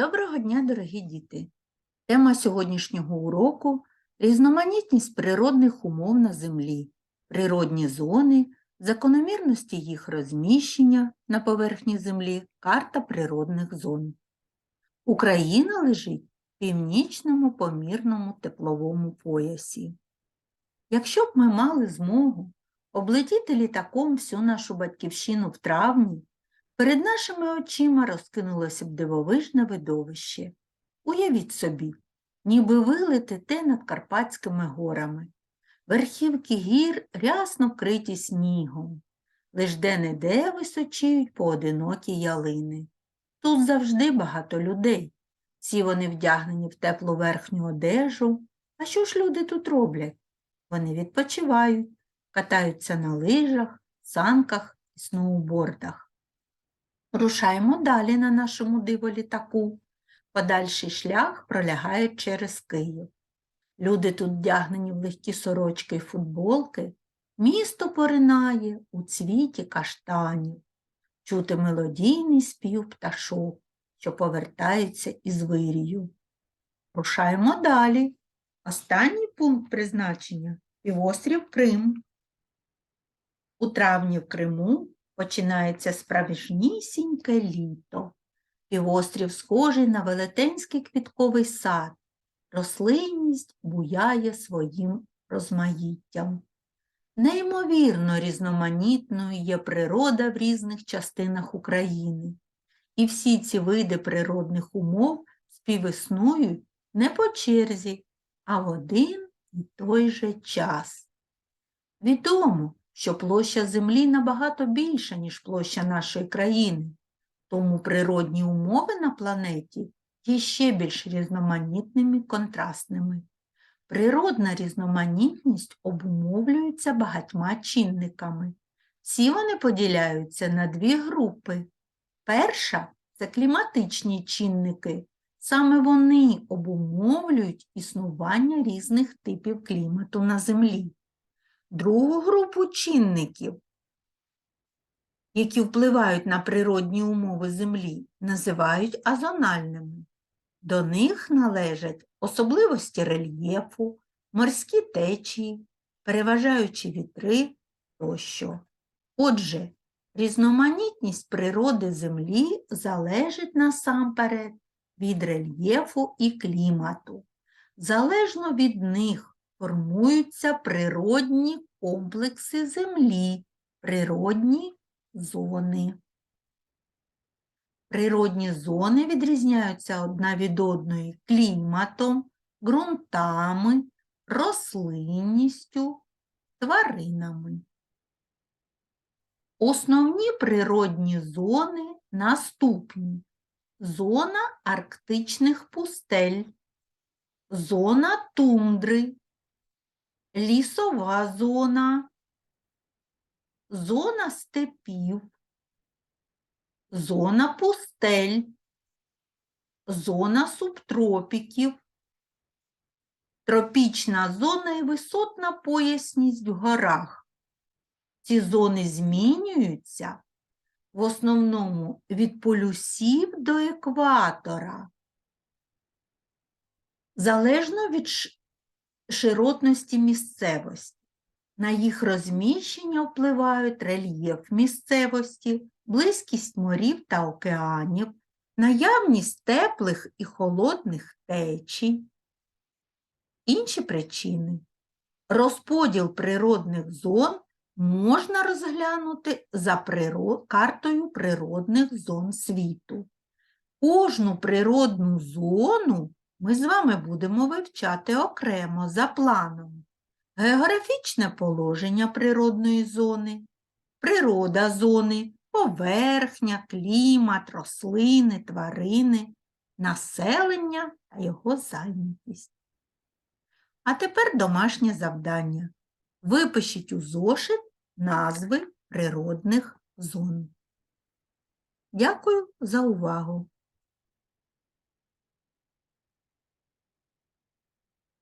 Доброго дня, дорогі діти! Тема сьогоднішнього уроку різноманітність природних умов на Землі, природні зони, закономірності їх розміщення на поверхні Землі, карта природних зон. Україна лежить в північному помірному тепловому поясі. Якщо б ми мали змогу облетіти літаком всю нашу батьківщину в травні, Перед нашими очима розкинулося б дивовижне видовище. Уявіть собі, ніби ви летите над Карпатськими горами. Верхівки гір рясно вкриті снігом, лиш де-не-де височіють поодинокі ялини. Тут завжди багато людей. Всі вони вдягнені в теплу верхню одежу. А що ж люди тут роблять? Вони відпочивають, катаються на лижах, санках і сноубордах. Рушаємо далі на нашому диволітаку. Подальший шлях пролягає через Київ. Люди тут вдягнені в легкі сорочки й футболки. Місто поринає у цвіті каштанів. Чути мелодійний спів пташок, що повертається із вирію. Рушаємо далі. Останній пункт призначення півострів Крим. У травні в Криму починається справжнісіньке літо. Півострів схожий на велетенський квітковий сад. Рослинність буяє своїм розмаїттям. Неймовірно різноманітною є природа в різних частинах України. І всі ці види природних умов співіснують не по черзі, а в один і той же час. Відомо, що площа Землі набагато більша, ніж площа нашої країни, тому природні умови на планеті є ще більш різноманітними контрастними. Природна різноманітність обумовлюється багатьма чинниками. Всі вони поділяються на дві групи. Перша це кліматичні чинники. Саме вони обумовлюють існування різних типів клімату на Землі. Другу групу чинників, які впливають на природні умови Землі, називають азональними. До них належать особливості рельєфу, морські течії, переважаючі вітри тощо. Отже, різноманітність природи Землі залежить насамперед від рельєфу і клімату. Залежно від них формуються природні комплекси Землі, природні зони. Природні зони відрізняються одна від одної кліматом, ґрунтами, рослинністю, тваринами. Основні природні зони наступні. Зона арктичних пустель, зона тундри, лісова зона, зона степів, зона пустель, зона субтропіків, тропічна зона і висотна поясність в горах. Ці зони змінюються в основному від полюсів до екватора. Залежно від широтності місцевості. На їх розміщення впливають рельєф місцевості, близькість морів та океанів, наявність теплих і холодних течій. Інші причини. Розподіл природних зон можна розглянути за картою природних зон світу. Кожну природну зону ми з вами будемо вивчати окремо за планом. Географічне положення природної зони, природа зони, поверхня, клімат, рослини, тварини, населення та його зайнятість. А тепер домашнє завдання. Випишіть у зошит назви природних зон. Дякую за увагу!